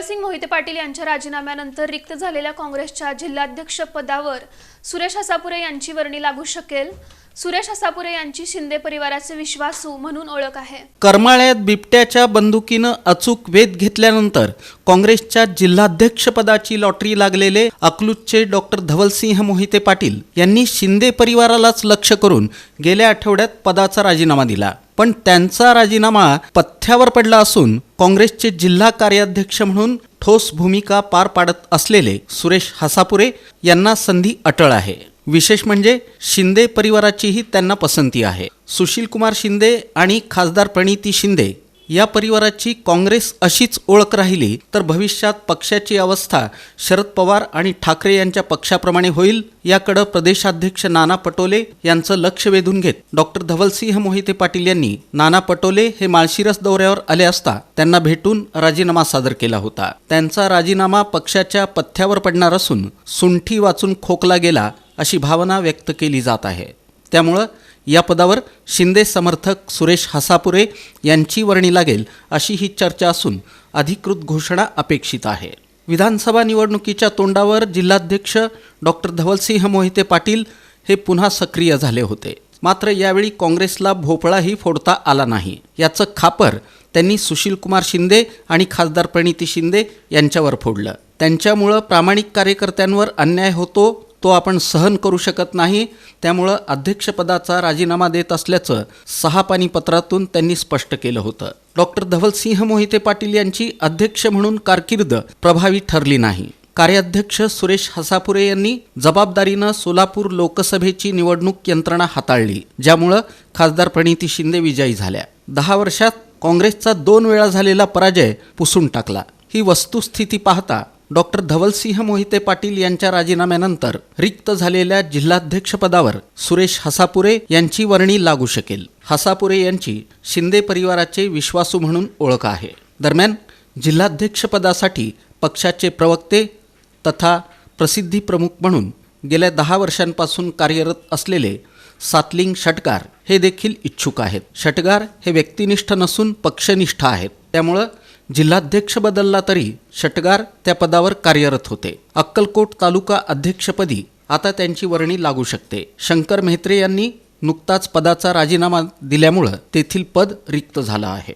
धवलसिंग मोहिते पाटील यांच्या राजीनाम्यानंतर रिक्त झालेल्या काँग्रेसच्या जिल्हाध्यक्ष पदावर सुरेश हसापुरे यांची वर्णी लागू शकेल. सुरेश हसापुरे यांची शिंदे परिवाराचे विश्वासू म्हणून ओळख आहे. करमाळ्यात बिबट्याच्या बंदुकीनं अचूक वेध घेतल्यानंतर काँग्रेसच्या जिल्हाध्यक्षपदाची लॉटरी लागलेले अकलूजचे डॉक्टर धवलसिंह मोहिते पाटील यांनी शिंदे परिवारालाच लक्ष करून गेल्या आठवड्यात पदाचा राजीनामा दिला. पण त्यांचा राजीनामा पथ्यावर पडला असून काँग्रेसचे जिल्हा कार्याध्यक्ष म्हणून ठोस भूमिका पार पाडत असलेले सुरेश हसापुरे यांना संधी अटळ आहे. विशेष म्हणजे शिंदे परिवाराचीही त्यांना पसंती आहे. सुशील कुमार शिंदे आणि खासदार प्रणिती शिंदे या परिवाराची काँग्रेस अशीच ओळख राहिली तर भविष्यात पक्षाची अवस्था शरद पवार आणि ठाकरे यांच्या पक्षाप्रमाणे होईल याकडं प्रदेशाध्यक्ष नाना पटोले यांचं लक्ष वेधून घेत. डॉक्टर धवलसिंह मोहिते पाटील यांनी नाना पटोले हे माळशिरस दौऱ्यावर आले असता त्यांना भेटून राजीनामा सादर केला होता. त्यांचा राजीनामा पक्षाच्या पथ्यावर पडणार असून सुंठी वाचून खोकला गेला अशी भावना व्यक्त केली जात आहे. त्यामुळं या पदावर शिंदे समर्थक सुरेश हसापुरे यांची वर्णी लागेल अशी ही चर्चा असून अधिकृत घोषणा अपेक्षित आहे. विधानसभा निवडणुकीच्या तोंडावर जिल्हाध्यक्ष डॉक्टर धवलसिंह मोहिते पाटील हे पुन्हा सक्रिय झाले होते. मात्र यावेळी काँग्रेसला भोपळाही फोडता आला नाही. याचं खापर त्यांनी सुशीलकुमार शिंदे आणि खासदार प्रणिती शिंदे यांच्यावर फोडलं. त्यांच्यामुळं प्रामाणिक कार्यकर्त्यांवर अन्याय होतो तो आपण सहन करू शकत नाही. त्यामुळं अध्यक्षपदाचा राजीनामा देत असल्याचं सहा पानी पत्रातून त्यांनी स्पष्ट केलं होतं. डॉक्टर धवलसिंह मोहिते पाटील यांची अध्यक्ष म्हणून कारकीर्द प्रभावी ठरली नाही. कार्याध्यक्ष सुरेश हसापुरे यांनी जबाबदारीनं सोलापूर लोकसभेची निवडणूक यंत्रणा हाताळली ज्यामुळं खासदार प्रणिती शिंदे विजयी झाल्या. दहा वर्षात काँग्रेसचा दोन वेळा झालेला पराजय पुसून टाकला. ही वस्तुस्थिती पाहता डॉक्टर धवलसिंह मोहिते पाटील यांच्या राजीनाम्यानंतर रिक्त झालेल्या जिल्हाध्यक्षपदावर सुरेश हसापुरे यांची वर्णी लागू शकेल. हसापुरे यांची शिंदे परिवाराचे विश्वासू म्हणून ओळख आहे. दरम्यान जिल्हाध्यक्षपदासाठी पक्षाचे प्रवक्ते तथा प्रसिद्धी प्रमुख म्हणून गेल्या दहा वर्षांपासून कार्यरत असलेले सातलिंग षटकार हे देखील इच्छुक आहेत. षटकार हे व्यक्तिनिष्ठ नसून पक्षनिष्ठ आहेत. त्यामुळं जिल्हाध्यक्ष बदलला तरी षटगार त्या पदावर कार्यरत होते. अक्कलकोट तालुका अध्यक्षपदी आता त्यांची वर्णी लागू शकते. शंकर मेहत्रे यांनी नुकताच पदाचा राजीनामा दिल्यामुळं तेथील पद रिक्त झालं आहे.